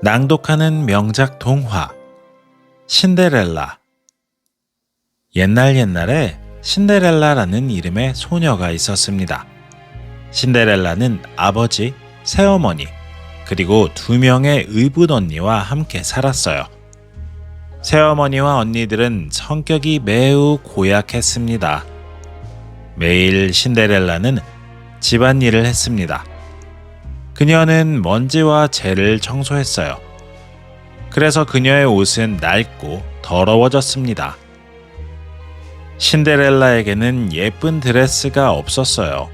낭독하는 명작 동화 신데렐라 옛날 옛날에 신데렐라라는 이름의 소녀가 있었습니다. 신데렐라는 아버지, 새어머니, 그리고 두 명의 의붓 언니와 함께 살았어요. 새어머니와 언니들은 성격이 매우 고약했습니다. 매일 신데렐라는 집안일을 했습니다. 그녀는 먼지와 재를 청소했어요. 그래서 그녀의 옷은 낡고 더러워졌습니다. 신데렐라에게는 예쁜 드레스가 없었어요.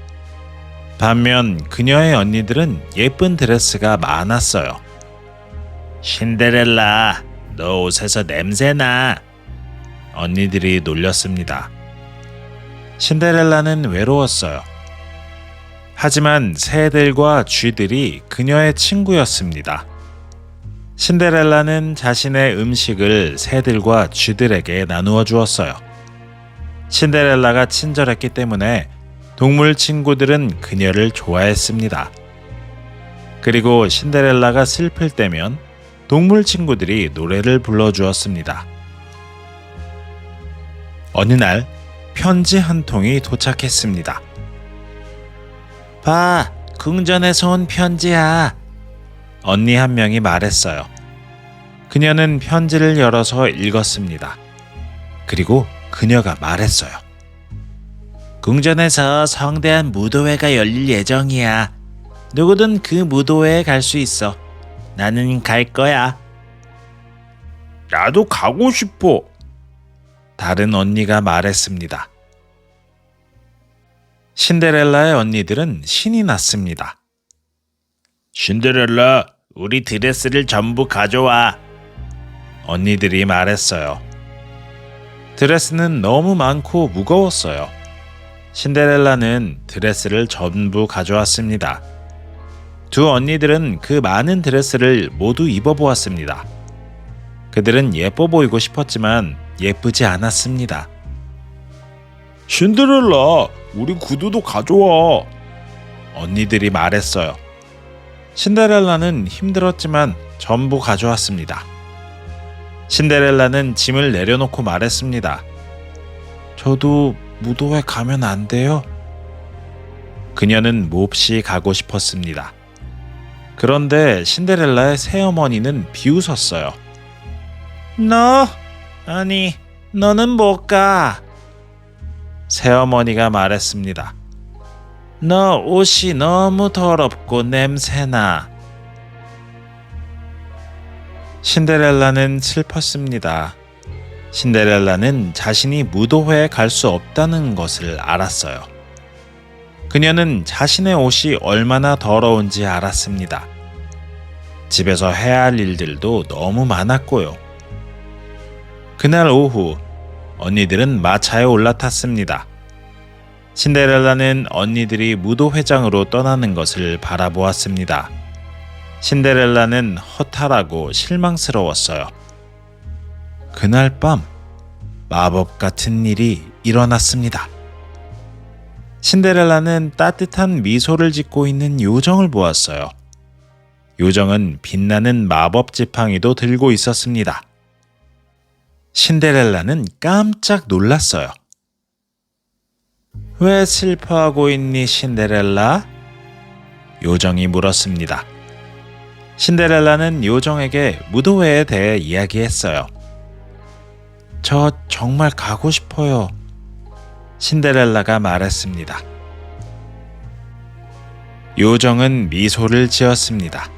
반면 그녀의 언니들은 예쁜 드레스가 많았어요. 신데렐라, 너 옷에서 냄새나. 언니들이 놀렸습니다. 신데렐라는 외로웠어요. 하지만 새들과 쥐들이 그녀의 친구였습니다. 신데렐라는 자신의 음식을 새들과 쥐들에게 나누어 주었어요. 신데렐라가 친절했기 때문에 동물 친구들은 그녀를 좋아했습니다. 그리고 신데렐라가 슬플 때면 동물 친구들이 노래를 불러주었습니다. 어느 날 편지 한 통이 도착했습니다. 봐, 궁전에서 온 편지야. 언니 한 명이 말했어요. 그녀는 편지를 열어서 읽었습니다. 그리고 그녀가 말했어요. 궁전에서 성대한 무도회가 열릴 예정이야. 누구든 그 무도회에 갈 수 있어. 나는 갈 거야. 나도 가고 싶어. 다른 언니가 말했습니다. 신데렐라의 언니들은 신이 났습니다. 신데렐라, 우리 드레스를 전부 가져와. 언니들이 말했어요. 드레스는 너무 많고 무거웠어요. 신데렐라는 드레스를 전부 가져왔습니다. 두 언니들은 그 많은 드레스를 모두 입어보았습니다. 그들은 예뻐 보이고 싶었지만 예쁘지 않았습니다. 신데렐라, 우리 구두도 가져와. 언니들이 말했어요. 신데렐라는 힘들었지만 전부 가져왔습니다. 신데렐라는 짐을 내려놓고 말했습니다. 저도 무도회 가면 안 돼요? 그녀는 몹시 가고 싶었습니다. 그런데 신데렐라의 새어머니는 비웃었어요. 너? 아니, 너는 못 가. 새어머니가 말했습니다. 너 옷이 너무 더럽고 냄새나. 신데렐라는 슬펐습니다. 신데렐라는 자신이 무도회에 갈 수 없다는 것을 알았어요. 그녀는 자신의 옷이 얼마나 더러운지 알았습니다. 집에서 해야 할 일들도 너무 많았고요. 그날 오후 언니들은 마차에 올라탔습니다. 신데렐라는 언니들이 무도회장으로 떠나는 것을 바라보았습니다. 신데렐라는 허탈하고 실망스러웠어요. 그날 밤 마법 같은 일이 일어났습니다. 신데렐라는 따뜻한 미소를 짓고 있는 요정을 보았어요. 요정은 빛나는 마법 지팡이도 들고 있었습니다. 신데렐라는 깜짝 놀랐어요. 왜 슬퍼하고 있니, 신데렐라? 요정이 물었습니다. 신데렐라는 요정에게 무도회에 대해 이야기했어요. 저 정말 가고 싶어요. 신데렐라가 말했습니다. 요정은 미소를 지었습니다.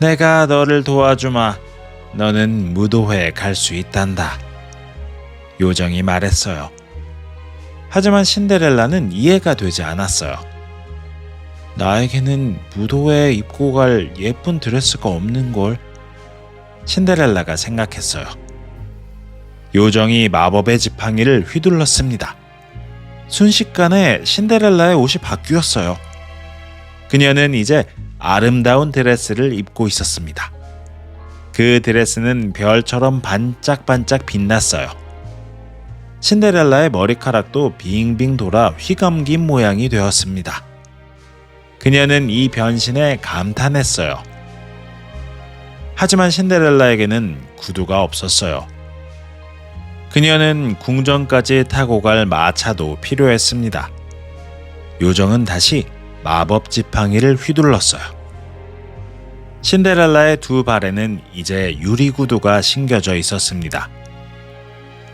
내가 너를 도와주마. 너는 무도회에 갈 수 있단다. 요정이 말했어요. 하지만 신데렐라는 이해가 되지 않았어요. 나에게는 무도회에 입고 갈 예쁜 드레스가 없는 걸 신데렐라가 생각했어요. 요정이 마법의 지팡이를 휘둘렀습니다. 순식간에 신데렐라의 옷이 바뀌었어요. 그녀는 이제 아름다운 드레스를 입고 있었습니다. 그 드레스는 별처럼 반짝반짝 빛났어요. 신데렐라의 머리카락도 빙빙 돌아 휘감긴 모양이 되었습니다. 그녀는 이 변신에 감탄했어요. 하지만 신데렐라에게는 구두가 없었어요. 그녀는 궁전까지 타고 갈 마차도 필요했습니다. 요정은 다시 마법 지팡이를 휘둘렀어요. 신데렐라의 두 발에는 이제 유리 구두가 신겨져 있었습니다.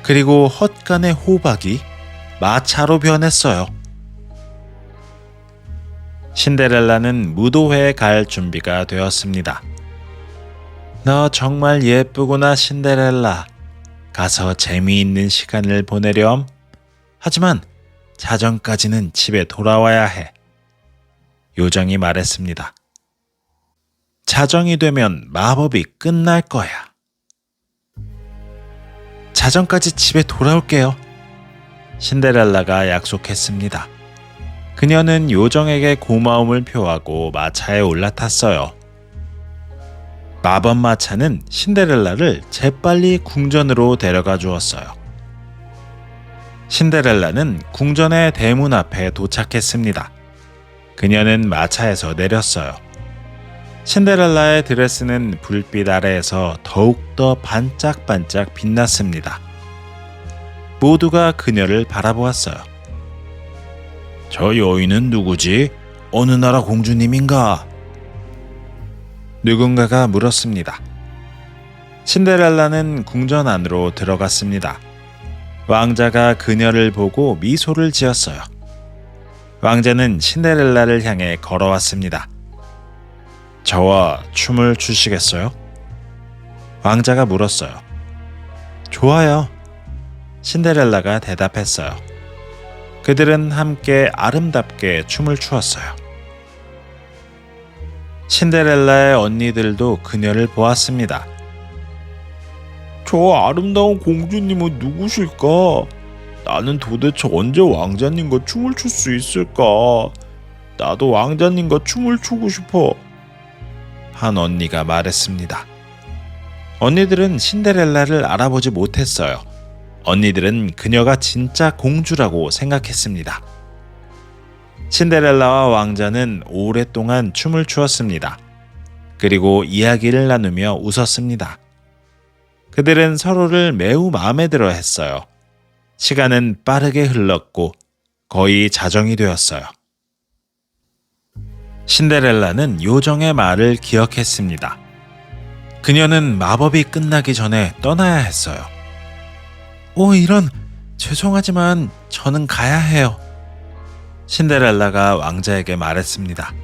그리고 헛간의 호박이 마차로 변했어요. 신데렐라는 무도회에 갈 준비가 되었습니다. 너 정말 예쁘구나, 신데렐라. 가서 재미있는 시간을 보내렴. 하지만 자정까지는 집에 돌아와야 해. 요정이 말했습니다. 자정이 되면 마법이 끝날 거야. 자정까지 집에 돌아올게요. 신데렐라가 약속했습니다. 그녀는 요정에게 고마움을 표하고 마차에 올라탔어요. 마법 마차는 신데렐라를 재빨리 궁전으로 데려가 주었어요. 신데렐라는 궁전의 대문 앞에 도착했습니다. 그녀는 마차에서 내렸어요. 신데렐라의 드레스는 불빛 아래에서 더욱더 반짝반짝 빛났습니다. 모두가 그녀를 바라보았어요. 저 여인은 누구지? 어느 나라 공주님인가? 누군가가 물었습니다. 신데렐라는 궁전 안으로 들어갔습니다. 왕자가 그녀를 보고 미소를 지었어요. 왕자는 신데렐라를 향해 걸어왔습니다. 저와 춤을 추시겠어요? 왕자가 물었어요. 좋아요. 신데렐라가 대답했어요. 그들은 함께 아름답게 춤을 추었어요. 신데렐라의 언니들도 그녀를 보았습니다. 저 아름다운 공주님은 누구실까? 나는 도대체 언제 왕자님과 춤을 출 수 있을까? 나도 왕자님과 춤을 추고 싶어. 한 언니가 말했습니다. 언니들은 신데렐라를 알아보지 못했어요. 언니들은 그녀가 진짜 공주라고 생각했습니다. 신데렐라와 왕자는 오랫동안 춤을 추었습니다. 그리고 이야기를 나누며 웃었습니다. 그들은 서로를 매우 마음에 들어 했어요. 시간은 빠르게 흘렀고 거의 자정이 되었어요. 신데렐라는 요정의 말을 기억했습니다. 그녀는 마법이 끝나기 전에 떠나야 했어요. 오, 이런, 죄송하지만 저는 가야 해요. 신데렐라가 왕자에게 말했습니다.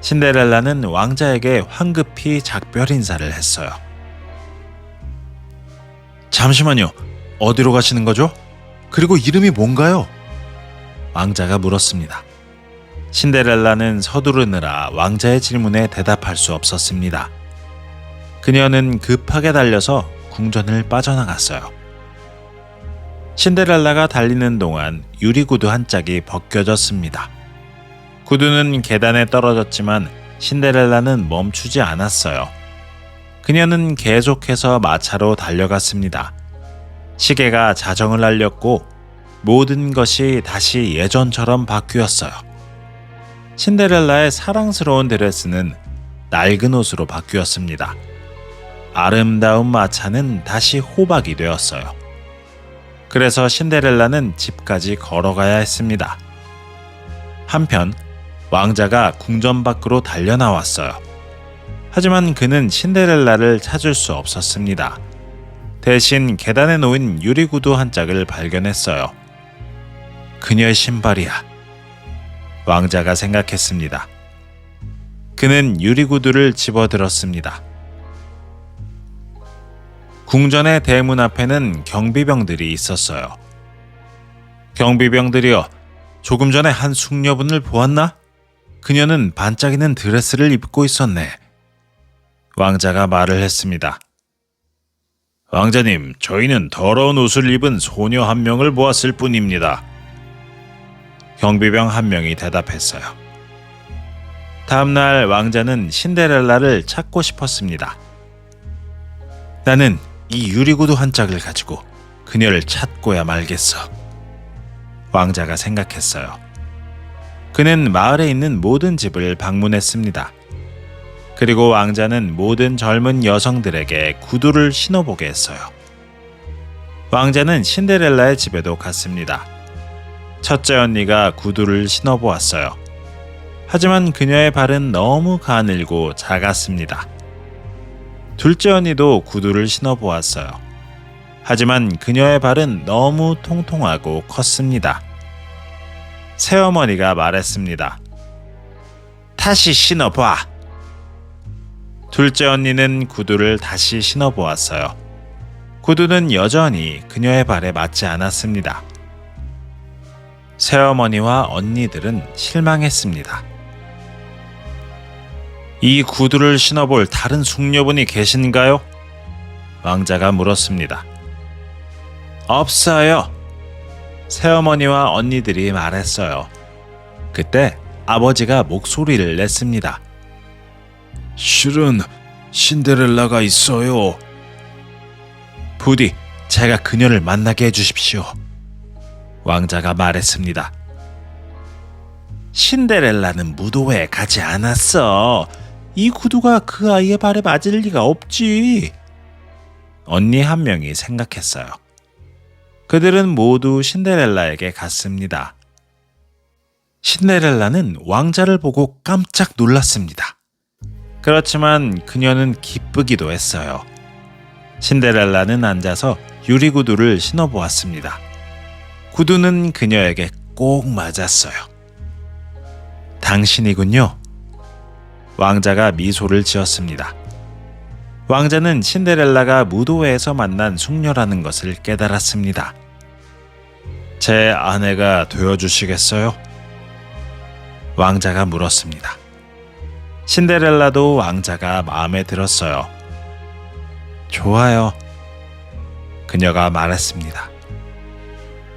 신데렐라는 왕자에게 황급히 작별 인사를 했어요. 잠시만요. 어디로 가시는 거죠? 그리고 이름이 뭔가요? 왕자가 물었습니다. 신데렐라는 서두르느라 왕자의 질문에 대답할 수 없었습니다. 그녀는 급하게 달려서 궁전을 빠져나갔어요. 신데렐라가 달리는 동안 유리구두 한 짝이 벗겨졌습니다. 구두는 계단에 떨어졌지만 신데렐라는 멈추지 않았어요. 그녀는 계속해서 마차로 달려갔습니다. 시계가 자정을 알렸고 모든 것이 다시 예전처럼 바뀌었어요. 신데렐라의 사랑스러운 드레스는 낡은 옷으로 바뀌었습니다. 아름다운 마차는 다시 호박이 되었어요. 그래서 신데렐라는 집까지 걸어가야 했습니다. 한편 왕자가 궁전 밖으로 달려나왔어요. 하지만 그는 신데렐라를 찾을 수 없었습니다. 대신 계단에 놓인 유리구두 한 짝을 발견했어요. 그녀의 신발이야. 왕자가 생각했습니다. 그는 유리구두를 집어들었습니다. 궁전의 대문 앞에는 경비병들이 있었어요. 경비병들이여, 조금 전에 한 숙녀분을 보았나? 그녀는 반짝이는 드레스를 입고 있었네. 왕자가 말을 했습니다. 왕자님, 저희는 더러운 옷을 입은 소녀 한 명을 보았을 뿐입니다. 경비병 한 명이 대답했어요. 다음날 왕자는 신데렐라를 찾고 싶었습니다. 나는 이 유리구두 한 짝을 가지고 그녀를 찾고야 말겠어. 왕자가 생각했어요. 그는 마을에 있는 모든 집을 방문했습니다. 그리고 왕자는 모든 젊은 여성들에게 구두를 신어보게 했어요. 왕자는 신데렐라의 집에도 갔습니다. 첫째 언니가 구두를 신어보았어요. 하지만 그녀의 발은 너무 가늘고 작았습니다. 둘째 언니도 구두를 신어보았어요. 하지만 그녀의 발은 너무 통통하고 컸습니다. 새어머니가 말했습니다. 다시 신어봐. 둘째 언니는 구두를 다시 신어보았어요. 구두는 여전히 그녀의 발에 맞지 않았습니다. 새어머니와 언니들은 실망했습니다. 이 구두를 신어볼 다른 숙녀분이 계신가요? 왕자가 물었습니다. 없어요. 새어머니와 언니들이 말했어요. 그때 아버지가 목소리를 냈습니다. 실은 신데렐라가 있어요. 부디 제가 그녀를 만나게 해주십시오. 왕자가 말했습니다. 신데렐라는 무도회에 가지 않았어. 이 구두가 그 아이의 발에 맞을 리가 없지. 언니 한 명이 생각했어요. 그들은 모두 신데렐라에게 갔습니다. 신데렐라는 왕자를 보고 깜짝 놀랐습니다. 그렇지만 그녀는 기쁘기도 했어요. 신데렐라는 앉아서 유리구두를 신어보았습니다. 구두는 그녀에게 꼭 맞았어요. 당신이군요. 왕자가 미소를 지었습니다. 왕자는 신데렐라가 무도회에서 만난 숙녀라는 것을 깨달았습니다. 제 아내가 되어주시겠어요? 왕자가 물었습니다. 신데렐라도 왕자가 마음에 들었어요. 좋아요. 그녀가 말했습니다.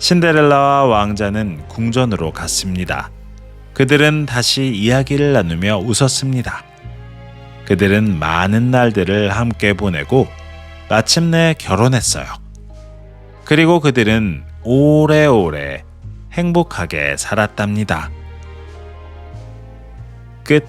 신데렐라와 왕자는 궁전으로 갔습니다. 그들은 다시 이야기를 나누며 웃었습니다. 그들은 많은 날들을 함께 보내고 마침내 결혼했어요. 그리고 그들은 오래오래 행복하게 살았답니다. 끝.